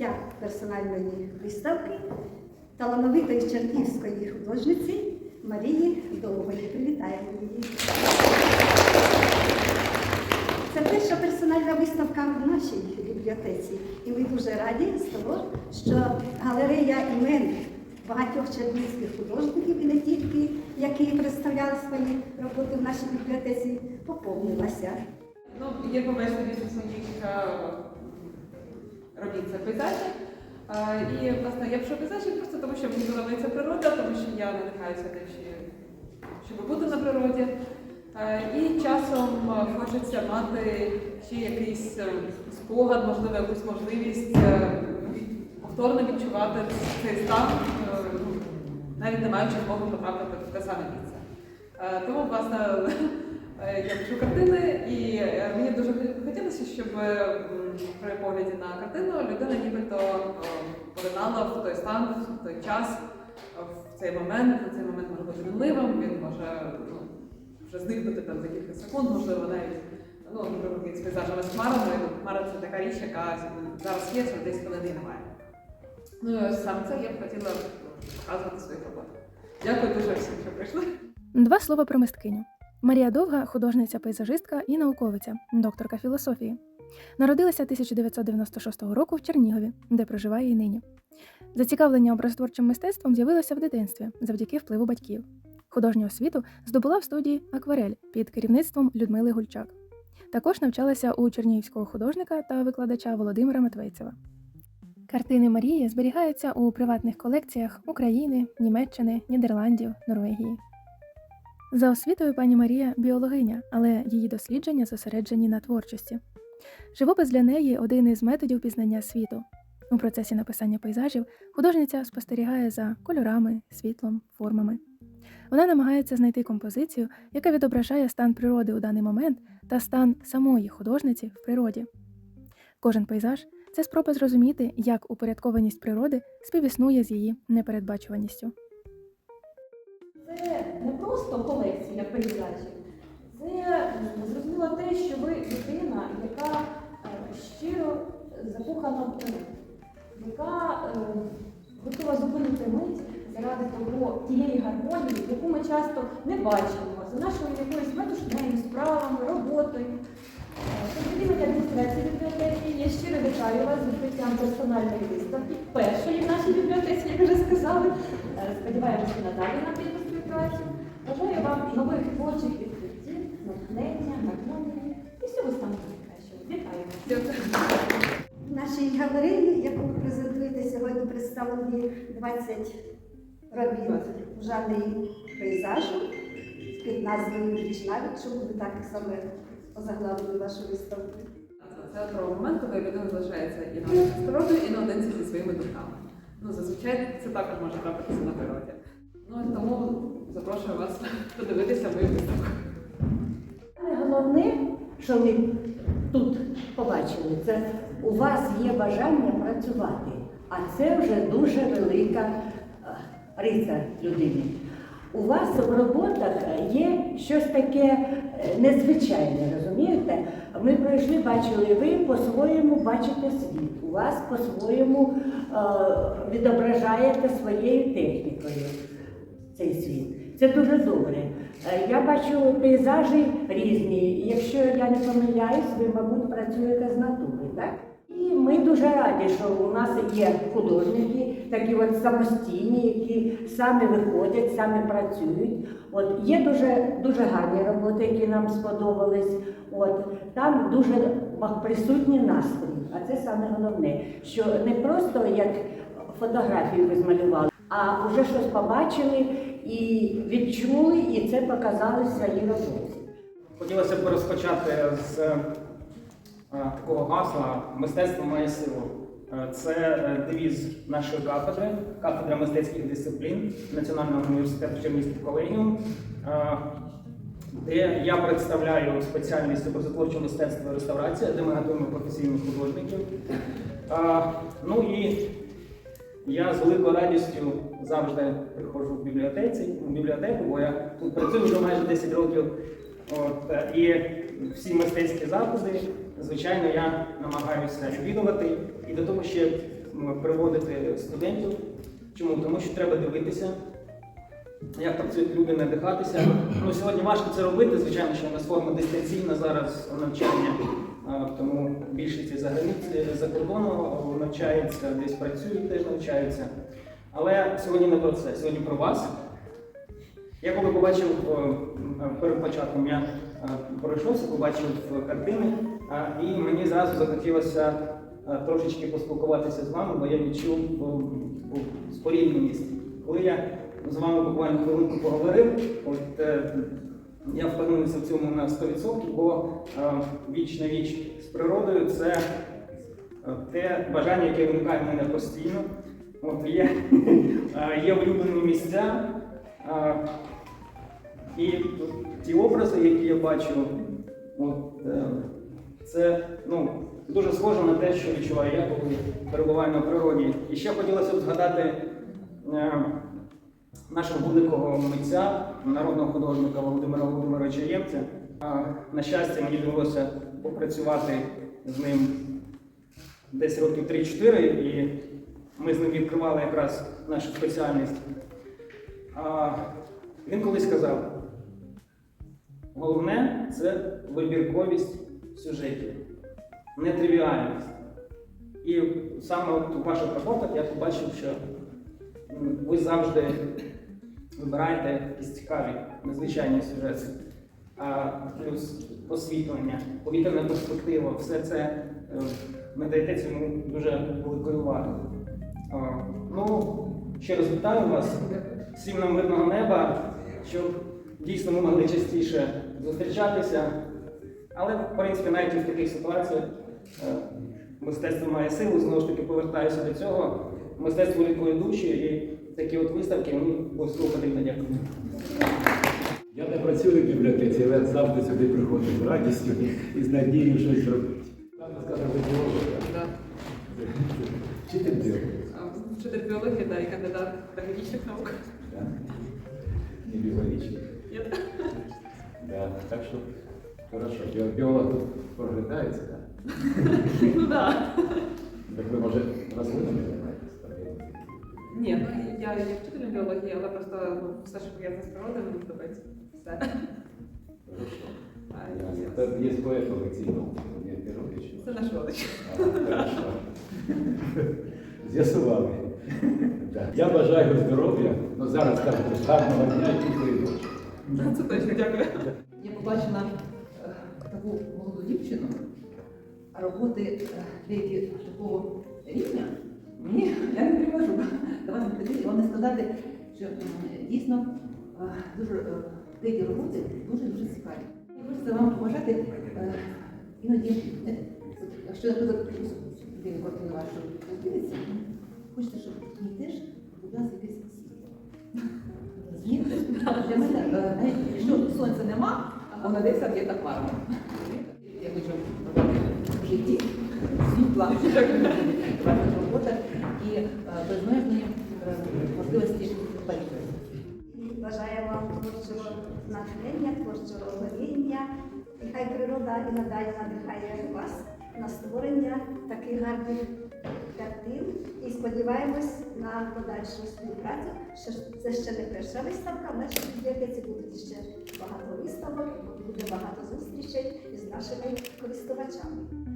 відкриття персональної виставки талановитої чернігівської художниці Марії Довгої. Привітаємо її. Це перша персональна виставка в нашій бібліотеці. І ми дуже раді з того, що галерея імен багатьох чернігівських художників і не тільки, які представляли свої роботи в нашій бібліотеці, поповнилася. Ну, є побачити більше е, це пейзажі. І, власне, я пишу пейзажі просто тому, що мені подобається природа, тому що я надихаюся тим, щоб бути на природі. І часом хочеться мати ще якийсь е, спогад, можливо, якусь можливість е, повторно відчувати цей стан, е, ну, навіть не маючи змоги потрапити в те саме місце. Тому, власне, я пишу картини, і мені дуже хотілося, е, при погляді на картину людина нібито е, поринала в той стан, в той час, в цей момент. Цей момент може бути мінливим, він може ну, вже зникнути там за кілька секунд, можливо, навіть. Ну, наприклад, з пейзажами з хмарами. Ну, Хмара це така річ, яка зараз є, що десь хвилини немає. Ну і ось саме це я б хотіла показувати своїх роботах. Дякую дуже всім, що прийшли. Два слова про мисткиню. Марія Довга художниця, пейзажистка і науковиця, докторка філософії. Народилася 1996 року в Чернігові, де проживає і нині. Зацікавлення образотворчим мистецтвом з'явилося в дитинстві завдяки впливу батьків. Художню освіту здобула в студії Акварель під керівництвом Людмили Гульчак. Також навчалася у чернігівського художника та викладача Володимира Матвейцева. Картини Марії зберігаються у приватних колекціях України, Німеччини, Нідерландів, Норвегії. За освітою пані Марія біологиня, але її дослідження зосереджені на творчості. Живопис для неї один із методів пізнання світу. У процесі написання пейзажів художниця спостерігає за кольорами, світлом, формами. Вона намагається знайти композицію, яка відображає стан природи у даний момент та стан самої художниці в природі. Кожен пейзаж це спроба зрозуміти, як упорядкованість природи співіснує з її непередбачуваністю. Це не просто колекція пейзажів, це зрозуміло те, що ви людина, яка е, щиро закохана в природу, яка е, готова зупинити мить заради того тієї гармонії, яку ми часто не бачимо за нашою якоюсь метушнею, справами, роботою. Тоді від адміністрації бібліотеки я щиро вітаю вас з відкриттям персональної виставки. Першої в нашій бібліотеці, як вже сказали. Е, Сподіваємося надалі на плідну співпрацю. Бажаю вам нових творчих натхнення, гармонії і всього самого найкращого. Вітаю вас! В нашій галереї, яку ви презентуєте сьогодні, представлені 20 робіт в жанрі пейзажу під назвою Річна. Чому ви так саме озаглавили вашу виставку? Це про момент, коли людина залишається і з природою, і наодинці зі своїми думками. Ну, зазвичай це також може трапитися на природі. Ну тому запрошую вас подивитися мою виставку. Головне, що ми тут побачили, це у вас є бажання працювати, а це вже дуже велика е, риса людини. У вас в роботах є щось таке е, незвичайне, розумієте? Ми пройшли, бачили, ви по-своєму бачите світ, у вас по-своєму е, відображаєте своєю технікою цей світ. Це дуже добре. Е, Я бачу пейзажі різні. Якщо я не помиляюсь, ви, мабуть, працюєте з натури, так? І ми дуже раді, що у нас є художники, такі от самостійні, які самі виходять, самі працюють. От є дуже дуже гарні роботи, які нам сподобались. От там дуже присутній настрій. А це саме головне, що не просто як фотографію ви змалювали, а вже щось побачили і відчули, і це показали в своїй роботі. Хотілося б розпочати з е, такого гасла Мистецтво має силу. Е, Це е, девіз нашої кафедри, кафедра мистецьких дисциплін Національного університету Чернігівський колегіум, де я представляю спеціальність образотворче мистецтво і реставрація, де ми готуємо професійних художників. Ну і я з великою радістю завжди приходжу в бібліотеці, в бібліотеку, бо я тут працюю вже майже 10 років. От, е, і всі мистецькі заходи звичайно, я намагаюся відвідувати і до того ще приводити студентів. Чому? Тому що треба дивитися, як працюють люди, надихатися. Ну, сьогодні важко це робити, звичайно, що у нас форма дистанційна зараз навчання, а, тому більшість із за границі за кордону навчається, десь працюють, теж навчаються. Але сьогодні не про це, сьогодні про вас. Я коли побачив е, перед початком, я е, пройшовся, побачив картини, і мені зразу захотілося е, трошечки поспілкуватися з вами, бо я відчув е, спорідненість. Коли я з вами буквально хвилинку поговорив, от е, я впевнився в цьому на 100%, бо е, віч на віч з природою це е, те бажання, яке виникає в мене постійно. От є, е, є улюблені місця. і ті образи, які я бачу, от, це ну, дуже схоже на те, що відчуваю я, коли перебуваю на природі. І ще хотілося б згадати нашого великого митця, народного художника Володимира Володимировича Ємця. На щастя, мені довелося попрацювати з ним десь років 3-4, і ми з ним відкривали якраз нашу спеціальність. Він колись сказав: головне це вибірковість сюжетів, нетривіальність. І саме от у ваших роботах я побачив, що ви завжди вибираєте якісь цікаві, незвичайні сюжети. А плюс освітлення, повітряна перспектива, все це е, надаєте цьому дуже великої уваги. Ну, ще раз вітаю вас, всім нам мирного неба, щоб дійсно ми могли частіше зустрічатися. Але, в принципі, навіть в таких ситуаціях е, мистецтво має силу, знову ж таки повертаюся до цього. Мистецтво лікує душі і такі от виставки мені обов'язково потрібно дякую. Я не працюю в бібліотеці, але завжди сюди приходжу з радістю і з надією щось зробити. Вчитель біології. Вчитель біології, да, і кандидат педагогічних наук. Да? Не біологічний. Ні. Так що, хорошо, Біо- біолог тут проглядається, так? Ну да. Так ви, може, рослинами займаєтесь? так, я- Ні, ну я є вчителем біології, але просто ну, все, що пов'язане з природою, мені подобається. Все. Хорошо. Є поет Олексій Новий, не Пірович. Це наш родич. Хорошо. З'ясували. Так. Я бажаю здоров'я, ну зараз кажете, гарного дня і тихої ночі. Це точно, дякую. Я побачила молоду дівчину, роботи е, деякі такого рівня. Мені я не привожу до вас і не сказати, що дійсно е, дуже е, деякі роботи дуже дуже цікаві. І хочеться вам побажати іноді, якщо наприклад людина картину вашу дивиться, хочеться, щоб в ній теж з'являлося якесь світло. Для мене, навіть якщо сонця нема, вона десь так варто. Я хочу в житті світла, робота і е, безмежної е, можливості боротьби. Бажаю вам творчого натхнення, творчого горіння. Нехай природа і надалі надихає вас на створення таких гарних картин. І сподіваємось на подальшу співпрацю. Що це ще не перша виставка. але нашій бібліотеці будуть ще багато виставок, буде багато зустрічей із нашими користувачами.